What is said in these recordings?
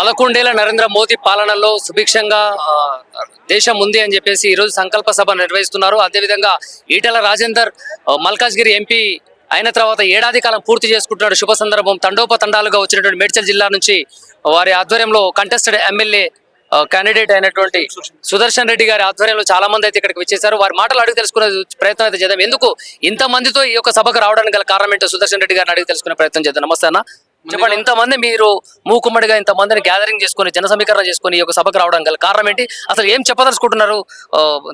పదకొండేళ్ళ నరేంద్ర మోదీ పాలనలో సుభిక్షంగా దేశం ఉంది అని చెప్పేసి ఈరోజు సంకల్ప సభ నిర్వహిస్తున్నారు. అదేవిధంగా ఈటల రాజేందర్ మల్కాజ్గిరి ఎంపీ అయిన తర్వాత ఏడాది కాలం పూర్తి చేసుకుంటున్నాడు. శుభ సందర్భం తండోపతండాలుగా వచ్చినటువంటి మేడ్చల్ జిల్లా నుంచి వారి ఆధ్వర్యంలో కంటెస్టెడ్ ఎమ్మెల్యే క్యాండిడేట్ అయినటువంటి సుదర్శన్ రెడ్డి గారి ఆధ్వర్యంలో చాలా మంది అయితే ఇక్కడికి వచ్చేసారు. వారి మాటలు అడిగి తెలుసుకునే ప్రయత్నం అయితే చేద్దాం. ఎందుకు ఇంత మందితో ఈ యొక్క సభకు రావడానికి గల కారణం ఏంటో సుదర్శన్ రెడ్డి గారిని అడిగి తెలుసుకునే ప్రయత్నం చేద్దాం. నమస్తే అన్న. చెప్పండి ఇంతమంది మీరు మూకుమ్మడిగా ఇంత మందిని గ్యాదరింగ్ చేసుకుని జన సమీకరణ చేసుకుని ఈ యొక్క సభకు రావడం గల కారణం ఏంటి? అసలు ఏం చెప్పదలుచుకుంటున్నారు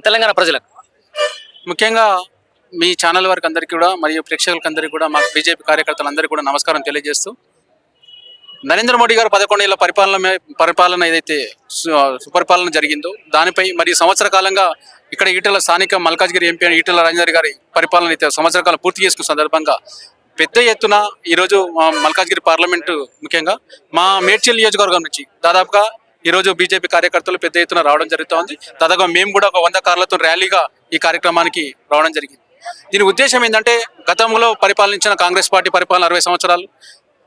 తెలంగాణ ప్రజలకు? ముఖ్యంగా మీ ఛానల్ వారికి అందరికీ కూడా మరియు ప్రేక్షకులకు అందరికీ కూడా మా బీజేపీ కార్యకర్తలందరికీ కూడా నమస్కారం తెలియజేస్తూ నరేంద్ర మోడీ గారు పదకొండేళ్ళ పరిపాలన పరిపాలన ఏదైతే సుపరిపాలన జరిగిందో దానిపై మరి సంవత్సర కాలంగా ఇక్కడ ఈటల స్థానిక మల్కాజ్గిరి ఎంపీ ఈటల రాజేందర్ గారి పరిపాలన అయితే సంవత్సర కాలం పూర్తి చేసుకున్న సందర్భంగా పెద్ద ఎత్తున ఈరోజు మల్కాజ్గిరి పార్లమెంటు ముఖ్యంగా మా మేడ్చల్ నియోజకవర్గం నుంచి దాదాపుగా ఈరోజు బీజేపీ కార్యకర్తలు పెద్ద ఎత్తున రావడం జరుగుతోంది. దాదాపుగా మేము కూడా ఒక వంద కార్లతో ర్యాలీగా ఈ కార్యక్రమానికి రావడం జరిగింది. దీని ఉద్దేశం ఏంటంటే గతంలో పరిపాలించిన కాంగ్రెస్ పార్టీ పరిపాలన అరవై సంవత్సరాలు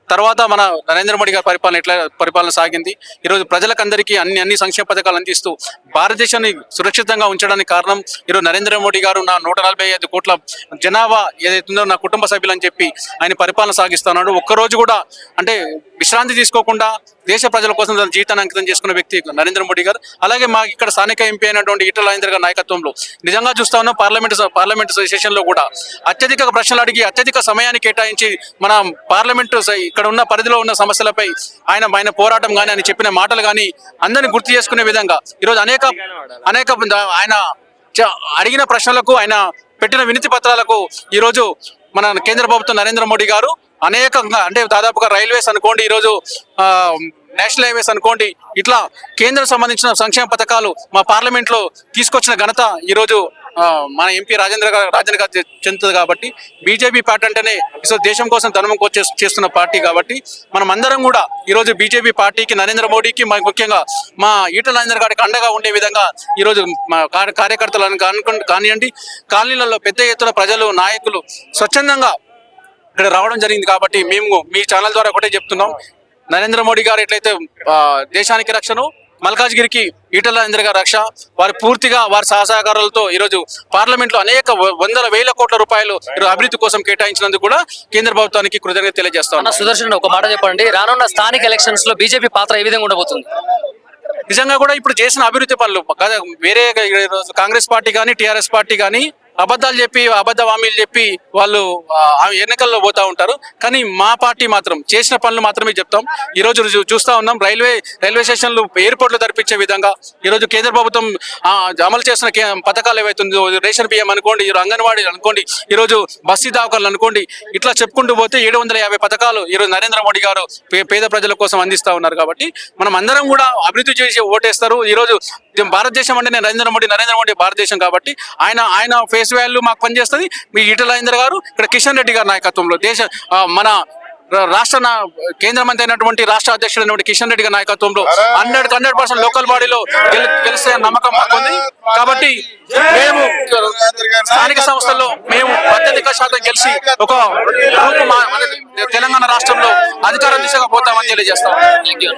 తర్వాత మన నరేంద్ర మోడీ గారి పరిపాలన ఎట్లా పరిపాలన సాగింది ఈరోజు ప్రజలకందరికీ అన్ని అన్ని సంక్షేమ పథకాలు అందిస్తూ భారతదేశాన్ని సురక్షితంగా ఉంచడానికి కారణం ఈరోజు నరేంద్ర మోడీ గారు నా నూట నలభై ఐదు కోట్ల జనాభా ఏదైతుందో నా కుటుంబ సభ్యులు అని చెప్పి ఆయన పరిపాలన సాగిస్తున్నాడు. ఒక్కరోజు కూడా అంటే విశ్రాంతి తీసుకోకుండా దేశ ప్రజల కోసం తన జీవితాన్ని అంకితం చేసుకున్న వ్యక్తి నరేంద్ర మోడీ గారు. అలాగే మాకు ఇక్కడ స్థానిక ఎంపీ అయినటువంటి ఈటల రాజేంద్ర గారి నాయకత్వంలో నిజంగా చూస్తా ఉన్నాం పార్లమెంట్ పార్లమెంట్ సెషన్లో కూడా అత్యధిక ప్రశ్నలు అడిగి అత్యధిక సమయాన్ని కేటాయించి మన పార్లమెంట్ ఇక్కడ ఉన్న పరిధిలో ఉన్న సమస్యలపై ఆయన ఆయన పోరాటం కానీ ఆయన చెప్పిన మాటలు కానీ అందరిని గుర్తు చేసుకునే విధంగా ఈరోజు అనేక అనేక ఆయన చ- అడిగిన ప్రశ్నలకు ఆయన పెట్టిన వినతి పత్రాలకు ఈరోజు మన కేంద్ర ప్రభుత్వం నరేంద్ర మోడీ గారు అనేకంగా అంటే దాదాపుగా రైల్వేస్ అనుకోండి ఈరోజు నేషనల్ హైవేస్ అనుకోండి ఇట్లా కేంద్రం సంబంధించిన సంక్షేమ పథకాలు మా పార్లమెంట్లో తీసుకొచ్చిన ఘనత ఈరోజు మన ఎంపీ రాజేంద్ర గారు రాజేంద్ర గారు చెందుతుంది కాబట్టి బీజేపీ పార్టీ అంటేనే ఇసలు దేశం కోసం ధనం చేస్తున్న పార్టీ కాబట్టి మనం అందరం కూడా ఈరోజు బీజేపీ పార్టీకి నరేంద్ర మోడీకి ముఖ్యంగా మా ఈటల రాజేంద్ర గారికి అండగా ఉండే విధంగా ఈరోజు కార్యకర్తలను కానుకోండి కానివ్వండి కాలనీలలో పెద్ద ఎత్తున ప్రజలు నాయకులు స్వచ్ఛందంగా ఇక్కడ రావడం జరిగింది కాబట్టి మేము మీ ఛానల్ ద్వారా ఒకటే చెప్తున్నాం. నరేంద్ర మోడీ గారు ఎట్లయితే దేశానికి రక్షణ మల్కాజ్గిరికి ఈటల రాజేంద్ర గారి రక్ష వారు పూర్తిగా వారి సహసహకారాలతో ఈరోజు పార్లమెంట్లో అనేక వందల వేల కోట్ల రూపాయలు అభివృద్ధి కోసం కేటాయించినందుకు కూడా కేంద్ర ప్రభుత్వానికి కృతజ్ఞత తెలియజేస్తా అన్న ఉన్నాం. సుదర్శన్ ఒక మాట చెప్పండి. రానున్న స్థానిక ఎలక్షన్స్లో బీజేపీ పాత్ర ఏ విధంగా ఉండబోతుంది? నిజంగా కూడా ఇప్పుడు చేసిన అభివృద్ధి పనులు వేరే కాంగ్రెస్ పార్టీ కానీ టిఆర్ఎస్ పార్టీ కానీ అబద్ధాలు చెప్పి అబద్ధ హామీలు చెప్పి వాళ్ళు ఎన్నికల్లో పోతా ఉంటారు. కానీ మా పార్టీ మాత్రం చేసిన పనులు మాత్రమే చెప్తాం. ఈ రోజు చూ- చూస్తా ఉన్నాం. రైల్వే రైల్వే స్టేషన్లు ఎయిర్పోర్ట్లు తెరిపించే విధంగా ఈరోజు కేంద్ర ప్రభుత్వం అమలు చేసిన కే- పథకాలు ఏవైతుందో రేషన్ బియ్యం అనుకోండి అంగన్వాడీ అనుకోండి ఈ రోజు బస్తీ దావకాలు అనుకోండి ఇట్లా చెప్పుకుంటూ పోతే ఏడు వందల యాభై పథకాలు ఈ రోజు నరేంద్ర మోడీ గారు పే- పేద ప్రజల కోసం అందిస్తా ఉన్నారు కాబట్టి మనం అందరం కూడా అభివృద్ధి చేసి ఓటేస్తారు. ఈ రోజు భారతదేశం అంటే నరేంద్ర మోడీ నరేంద్ర మోడీ భారతదేశం కాబట్టి ఆయన ఆయన ఫేస్ వాల్యూ మాకు పనిచేస్తుంది. మీ ఈటల రాజేంద్ర గారు ఇక్కడ కిషన్ రెడ్డి గారి నాయకత్వంలో దేశ మన రాష్ట్ర కేంద్ర మంత్రి అయినటువంటి రాష్ట్ర అధ్యక్షుడైనటువంటి కిషన్ రెడ్డి గారి నాయకత్వంలో హండ్రెడ్ హండ్రెడ్ పర్సెంట్ లోకల్ బాడీలో గెలిస్తే నమ్మకం ఉంది. కాబట్టి మేము స్థానిక సంస్థల్లో మేము అత్యధిక శాతం గెలిచి ఒక తెలంగాణ రాష్ట్రంలో అధికారం దిశగా పోతామని తెలియజేస్తాం. Thank you